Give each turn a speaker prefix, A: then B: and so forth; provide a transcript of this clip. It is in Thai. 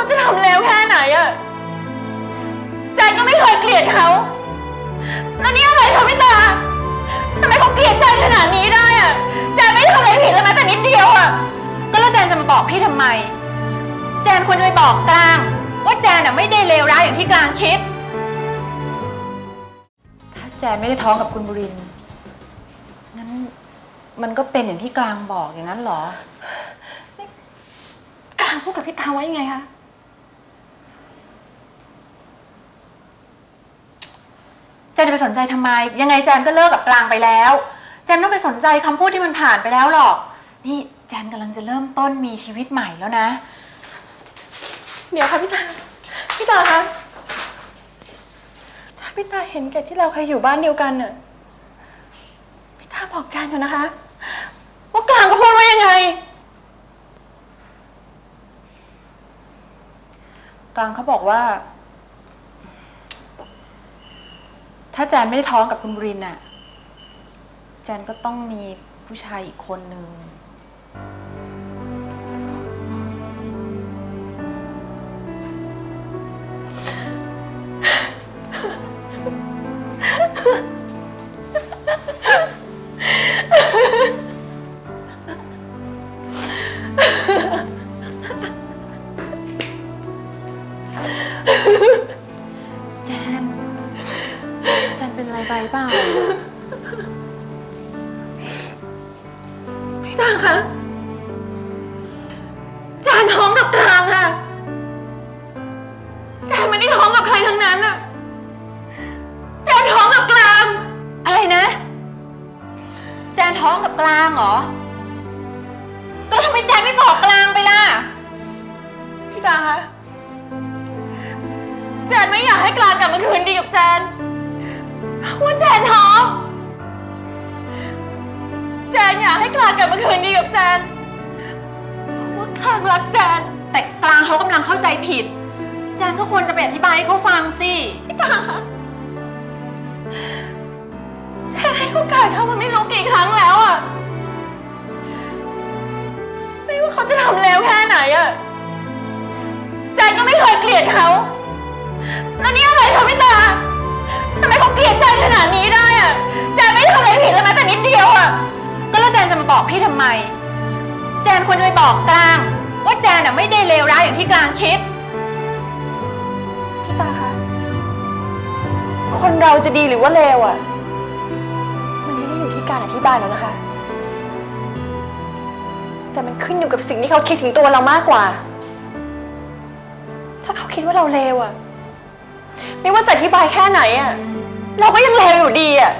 A: เขาจะทำเลวแค่ไหนอะแจนก็ไม่เคยเกลียดเขาแล้วนี่อะไรคะพี่ตาทำไมเขาเกลียดแจนขนาดนี้ได้อะแจนไม่ได้ทำอะไรผิดเลยแม้แต่นิดเดียวอะ
B: ก็แล้วแจนจะมาบอกพี่ทำไม แจนควรจะไปบอกกลาง ว่าแจนน่ะไม่ได้เลวร้ายอย่างที่กลางคิด ถ้าแจนไม่ได้ท้องกับคุณบุรินทร์งั้นมันก็เป็นอย่างที่กลางบอกอย่างนั้นเหรอ
A: กลางพูดกับพี่ตาว่ายังไงคะ
B: แจ นจะไปสนใจทำไม ยังไงแจนก็เลิกกับกลางไปแล้ว แจนไม่ต้องไปสนใจคำพูดที่มันผ่านไปแล้วหรอก นี่แจนกำลังจะเริ่มต้นมีชีวิตใหม่แล้วนะ
A: เดี๋ยวค่ะพี่ตา พี่ตาคะ ถ้าพี่ตาเห็นแก่ที่เราเคยอยู่บ้านเดียวกันน่ะ พี่ตาบอกแจนเถอะนะคะ ว่ากลางก็พูดว่ายังไง
B: กลางเขาบอกว่า ถ้าแจนไม่ได้ท้องกับคุณบุรินทร์น่ะ แจนก็ต้องมีผู้ชายอีกคนนึง ไรไปเปล่า
A: พี่ตาคะแจนท้องกับกลางค่ะแจนไม่ได้ท้องกับใครทั้งนั้นอะแจนท้องกับกลาง
B: อะไรนะ แจนท้องกับกลางเหรอ ก็ทำไมแจนไม่บอกกลางไปล่ะ
A: พี่ตาคะแจนไม่อยากให้กลางกลับมาคืนดีกับแจน มาคืนดีกับแจนเพราะว่ากลางรักแจน
B: แต่กลางเขากำลังเข้าใจผิด แจนก็ควรจะไปอธิบายให้เขาฟังสิ
A: ป่าแจนให้โอกาสเขามาไม่รู้กี่ครั้งแล้วอะไม่ว่าเขาจะทำเลวแค่ไหนอะแจนก็ไม่เคยเกลียดเขา
B: นควรจะไปบอกกลาง ว่าแจนน่ะไม่ได้เลวร้ายอย่างที่กลางคิด
A: พี่ตาคะ คนเราจะดีหรือว่าเลวอะมันไม่ได้อยู่ที่การอธิบายแล้วนะคะ แต่มันขึ้นอยู่กับสิ่งที่เขาคิดถึงตัวเรามากกว่า ถ้าเขาคิดว่าเราเลวอะไม่ว่าจะอธิบายแค่ไหนอะเราก็ยังเลวอยู่ดีอะ